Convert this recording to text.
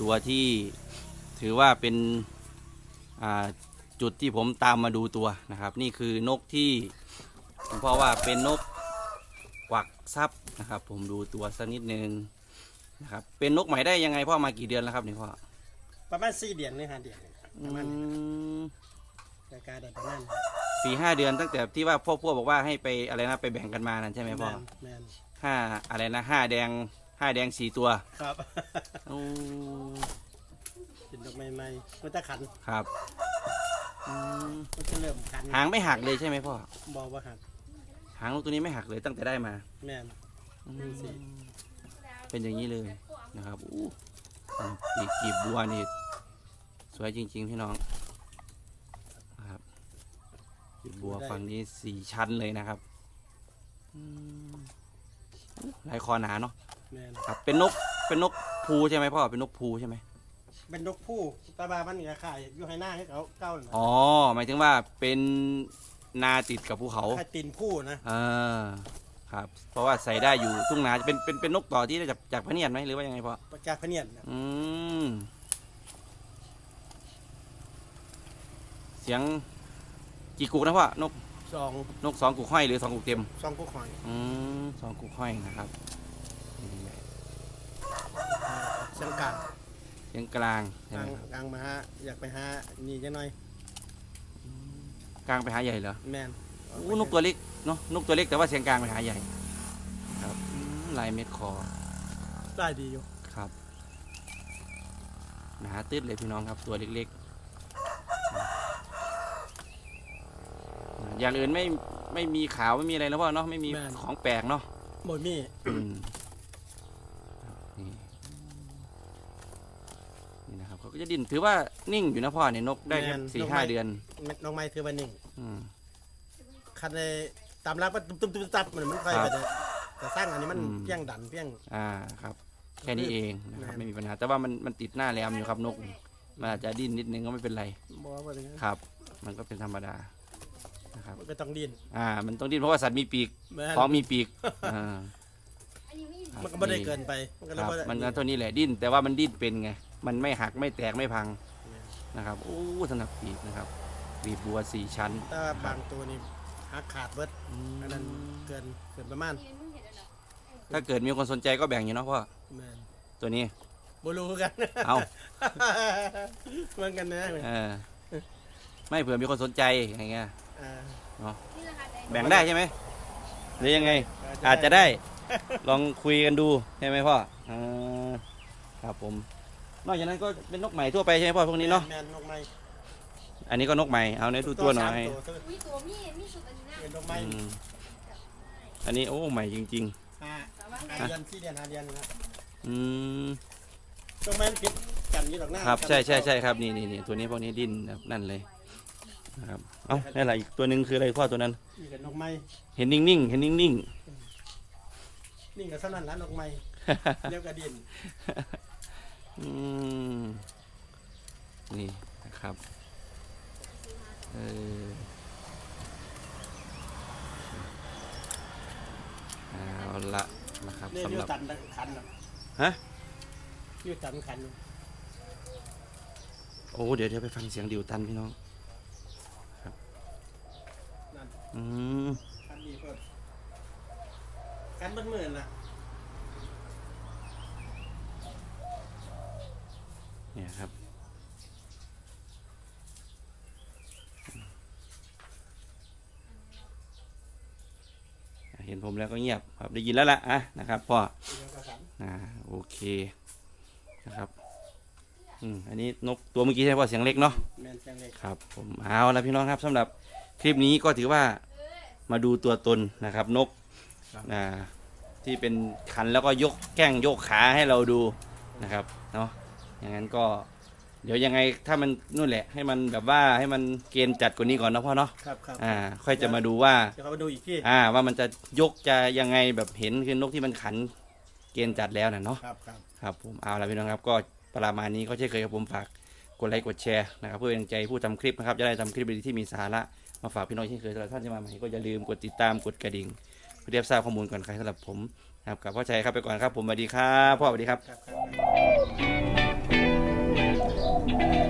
ตัวที่ถือว่าเป็นอ่าจุดที่ผมตามมาดูตัวนะครับ นี่คือนกที่ผมพ่อว่าเป็นนกกวักซับนะครับ ผมดูตัวสักนิดนึงนะครับเป็นนกใหม่ได้ยังไงพ่อมากี่เดือนแล้วครับนี่พ่อประมาณสี่เดือนหรือห้าเดือนประมาณอืมรายการได้ประมาณสี่ห้าเดือนตั้งแต่ที่ว่าพ่อพวกบอกว่าให้ไปอะไรนะไปแบ่งกันมานั่นใช่ไหมพ่อแมนแมนห้าอะไรนะห้าแดงห้าแดงสี่ตัวครับ โอ้เป็นดอกไม้ใหม่ๆมันจะขันครับอืมมันจะเริ่มขันหางไม่หักเลยใช่ไหมพ่อ บอกว่าหักหางนกตัวนี้ไม่หักเลยตั้งแต่ได้มาแมนอืมดูสิ เป็นอย่างนี้เลยนะครับอู้ปีกกีบบัวนี่สวยจริง ๆ พี่น้องนะครับกีบบัวฝั่งนี้สี่ชั้นเลยนะครับอืมลายคอหนาเนาะแมนครับเป็นนกเป็นนก ภูใช่ไหมพ่อเป็นนกภูใช่ไหมเป็นนกผู้ตาบามันก็ขายอยู่ให้หน้าให้เขาเก้าหน่อยอ๋อหมายถึงว่าเป็นนาติดกับภูเขาขายตีนผู้นะอ่าครับ เพราะว่าใส่ได้อยู่ทุ่งนาเป็นเป็นเป็นนกต่อที่ได้จากจากพระเนียดไหมหรือว่ายังไงพ่อประกาศพะเนียดนะอืมเสียงกี่กุกนะพ่อนกสองนกสองกุกห้อยหรือสองกุกเต็ม สองกุ๊กหอย อืมสองกุกห้อยนะครับนี่ เชียง กลางเสียงกลางใช่กไหลามงครับกลางมาฮะอยากไปหานี่จะหน่อยกลางไปหาใหญ่เหรอแมนอู้นกตัวเล็กเนาะนกตัวเล็กแต่ว่าเสียงกลางไปหาใหญ่ครับอืมลายเม็ดคอได้ดีอยู่ครับหนาตืดเลยพี่น้องครับตัวเล็กๆอย่างอื่นไม่ไม่มีขาวไม่มีอะไรแล้วพ่อเนาะไม่มีของแปลกเนาะหมดมีอืมนี่นี่นะ ครับเขาก็จะดิ้นถือว่านิ่งอยู่นะพ่อเนี่ยนกได้แค่สี่ห้าเดือน น้องไม้ถือว่านิ่งอืม คันในตามรับมันตุ้มตุ้มตุ้มตับมันมันค่อยครัไปบแต่แต่สร้างอันนี้มันอืม เพียงดันเพียง อ่าครับ แค่นี้เองนะครับแม่น ไม่มีปัญหา แต่ว่ามันมันติดหน้าแหลมอยู่ครับนกมันอาจจะดิ้นนิดนึงก็ไม่เป็นไรบอกว่าอย่างนั้นครับ มันก็เป็นธรรมดานะครับ มันก็ต้องดินอ่า มันต้องดิ้นเพราะว่าสัตว์มีปีกแม่นของมีปีกอ่ามันก็ไม่ได้เกินไปมันก็คเลยรับว่ามันก็เท่านี้แหละดิ้นแต่ว่ามันดิ้นเป็นไง มันไม่หักไม่แตกไม่พังแม่นนะครับโอ้สนับปีกนะครับปีกบัวสี่ชั้นแต่ว่าบางตัวนี่หักขาดเบิดอันนั้นเกินเกินประมาณ ถ้าเกิดมีคนสนใจก็แบ่งอยู่เนาะพ่อแม่นตัวนี้บ่รู้กันเอาเหมือนกันนะเออไม่เผื่อมีคนสนใจอย่างเงี้ยอ่าแบ่งได้ใช่ไหมหรือยังไง อาจจะได้ลองคุยกันดูใช่ไหมพ่ออ่าครับผม นอกจากนั้นก็เป็นนกใหม่ทั่วไปใช่ไหมพ่อพวกนี้เนาะแม่นนกไม้อันนี้ก็นกใหม่เอาเนื้อดูตัวหน่อยสามตัวมีตัวมีมีสุดอันนี้นะเป็นนกไม้อืมอันนี้โอ้ใหม่จริง ห้าสามารถห้าเดือนสี่เดือนห้าเดือนนะๆอืมนกไม้มันปิดกันอยู่ดอกหน้าครับใช่ใช่ใช่ครับนี่นี่นี่ตัวนี้พวกนี้ดิ้นแบบนั่นเลยนะครับเอ้านี่อะไรอีกตัวหนึ่งคืออะไรพ่อตัวนั้น นี่กับนกไม้เห็นนิ่งๆเห็นนิ่งนี่กับสนั่นแล้วนกไม้ๆเดี๋ยวกระดินอืม นี่นะครับ เออเอาละนะครับนี่สำยูหรับตันขันน่ะฮะยูตันขัน โอ้ เดี๋ยวเดี๋ยวไปฟังเสียงดิวตันพี่น้องนั่นอืมขันดีเพิ่มขันเป็นหมื่นนะ เนี่ยครับ เห็นผมแล้วก็เงียบครับได้ยินแล้วล่ะอะนะครับพ่อเดี๋ยวก็ขันอ่าโอเคนะครับอืมอันนี้นกตัวเมื่อกี้ใช่ป่ะเสียงเล็กเนาะแมนแซงเล็กครับ ผมเอาละพี่น้องครับสำหรับคลิปนี้ก็ถือว่ามาดูตัวตนนะครับ นกอ่าที่เป็นขันแล้วก็ยกแข้งยกขาให้เราดูนะครับเนาะ อย่างนั้นก็ เดี๋ยวยังไงถ้ามันนู่นแหละ ให้มันแบบว่าให้มันเกณฑ์จัดกว่านี้ก่อนนะพ่อเนาะครับครับอ่า ค่อยจะมาดูว่า เดี๋ยวเขาไปดูอีกที่อ่า ว่ามันจะยกจะยังไงแบบเห็นคือนกที่มันขัน เกณฑ์จัดแล้วนะเนาะครับครับครับผมเอาละพี่น้องครับก็ประมาณนี้ก็เช่นเคยครับผมฝากกดไลค์กดแชร์นะครับเพื่อเป็นกำลังใจผู้ทำคลิปนะครับจะได้ทำคลิปดีๆที่มีสาระมาฝากพี่น้องเช่นเคยสำหรับท่านที่มาใหม่ก็อย่าลืมกดติดตามกดกระดิ่งเพื่อได้ทราบข้อมูลก่อนใครสำหรับผมนะครับกับพ่อชัยครับไปก่อนครับผมสวัสดีครับพ่อสวัสดีครับ ครับครับ Woo!